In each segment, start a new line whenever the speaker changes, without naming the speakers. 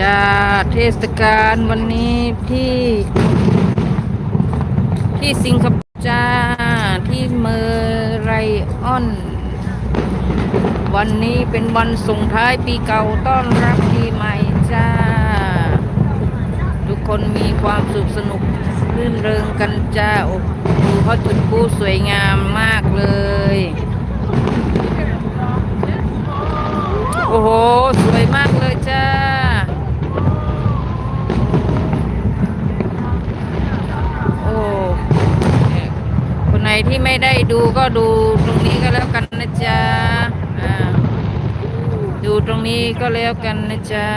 จ้าเทศกาลวันนี้ที่ ที่สิงคโปร์จ้าที่เมอร์ไรออน วันนี้เป็นวันส่งท้ายปีเก่าต้อนรับปีใหม่จ้า ทุกคนมีความสุขสนุกรื่นเริงกันจ้าโอ้โหเขาจุดพลุสวยงามมาก ที่ไม่ได้ดูก็ดูตรงนี้ก็แล้วกันนะจ๊ะดูตรงนี้ก็แล้วกันนะจ๊ะ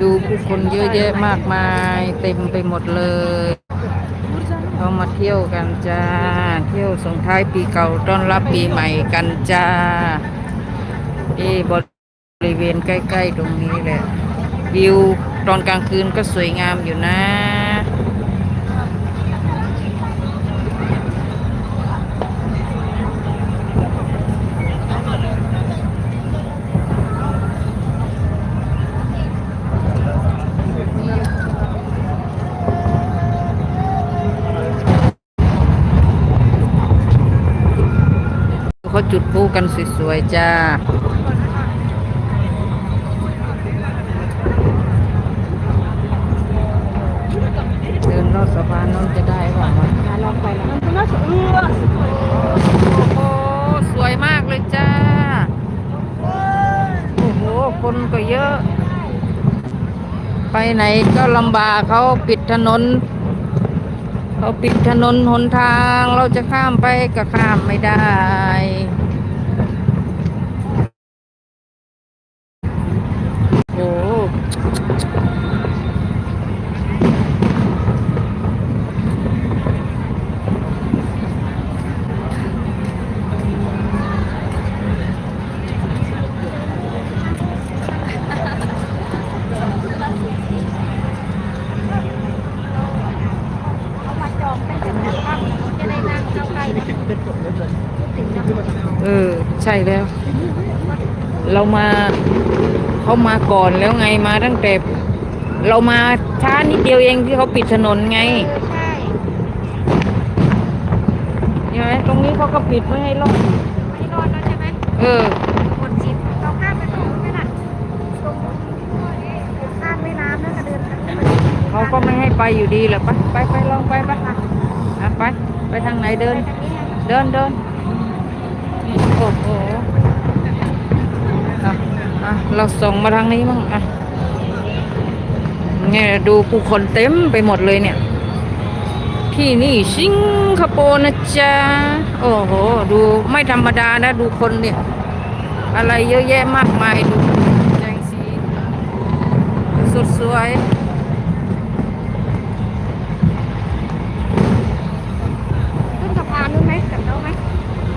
ดูผู้คนเยอะแยะมากมาย เต็มไปหมดเลยเขามาเที่ยวกันจ้า เที่ยวส่งท้ายปีเก่าต้อนรับปีใหม่กันจ้าเอ้บริเวณใกล้ ๆ ตรงนี้แหละ วิวตอนกลางคืนก็สวยงามอยู่นะ เขาจุดพลุกันสวยๆจ้าเดินรอดสะพานนั้นจะได้หรือเปล่าวะ
ลองไปแล้วมันน่าเอือ
โอ้สวยมากเลยจ้า โอ้โห คนก็เยอะ ไปไหนก็ลำบากเขาปิดถนน เขาปิดถนนหนทางเราจะข้ามไปก็ข้ามไม่ได้
ใกล้นะถึงนะ
เออ ใช่แล้ว เรามาเขามาก่อนแล้วไงมาตั้งแต่ เรามาช้านิดเดียวเองที่เขาปิดถนนไง
ใช่
ใช่ไหมตรงนี้เขาก็ปิดไม่ให้รอด
ไม่รอดแล้วใช่ไหม
เออ
กดจิตเราข้ามไปตรงนู้นไหมล่ะตรงข้ามแม่น้ำแล้วก็เดิน
เขาก็ไม่ให้ไปอยู่ดีแหละไปไปไปลองไปไปอะไปไปทางไหนเดิน เดินเดินโอ้โหอะเราส่งมาทางนี้มั้งอะเนี่ยดูผู้คนเต็มไปหมดเลยเนี่ย ที่นี่สิงคโปร์นะจ๊ะ โอ้โห ดูไม่ธรรมดานะ ดูคนเนี่ย อะไรเยอะแยะมากมายดูแจงสี สุดสวย
ขึ้นสะพานนู้นไหมกับเราไหม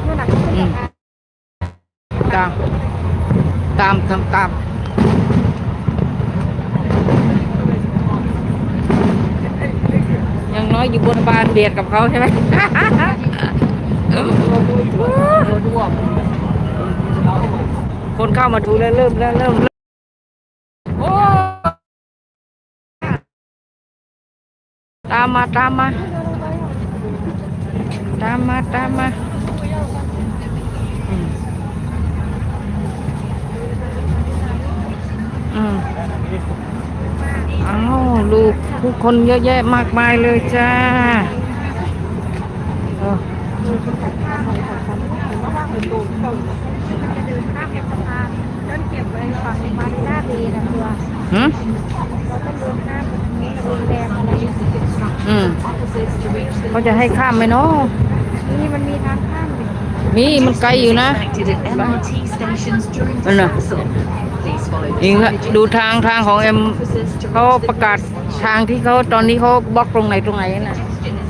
นู่นน่ะขึ้นสะพาน
ตาม ตามทำตามยังน้อยอยู่บนบานเบียดกับเขาใช่ไหมคนเข้ามาดูแล้วเริ่มแล้วเริ่มเริ่มโอ้ตามมาตามมาตามมาตามมา อ้าวลูกผู้คนเยอะแยะมากมายเลยจ้าเออ
จะเดินข้ามสะพานเดินเก็บไว้ฝั่งมาดีน่าดีนะตัว
หืม
เราต้องเดินข้ามโรงแรมอะไร
อืมเขาจะให้ข้ามไหมเนาะ
นี่มันมีทางข้ามอยู่
มีมันไกลอยู่นะ
Connected at MRT stations during
Ano?
dispersal. Please follow
เองละดูทางทางของเอ็ม
officers to
เขาประกาศทางที่เขาตอนนี้เขาบล็อกตรงไหนตรงไหนน่ะ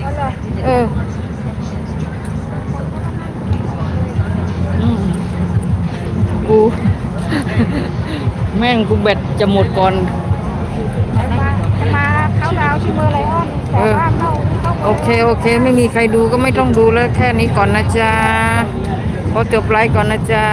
ก็เลย
เอออืมกูแม่งกูแบตจะหมดก่อน
จะมาจะมาเข้าดาวน์ที่เมอร์ไลออนแต่ว่าเข้าเข้า
โอเค โอเค ไม่มีใครดูก็ไม่ต้องดูแล้วแค่นี้ก่อนนะจ๊ะขอจบไลฟ์ก่อนนะจ๊ะ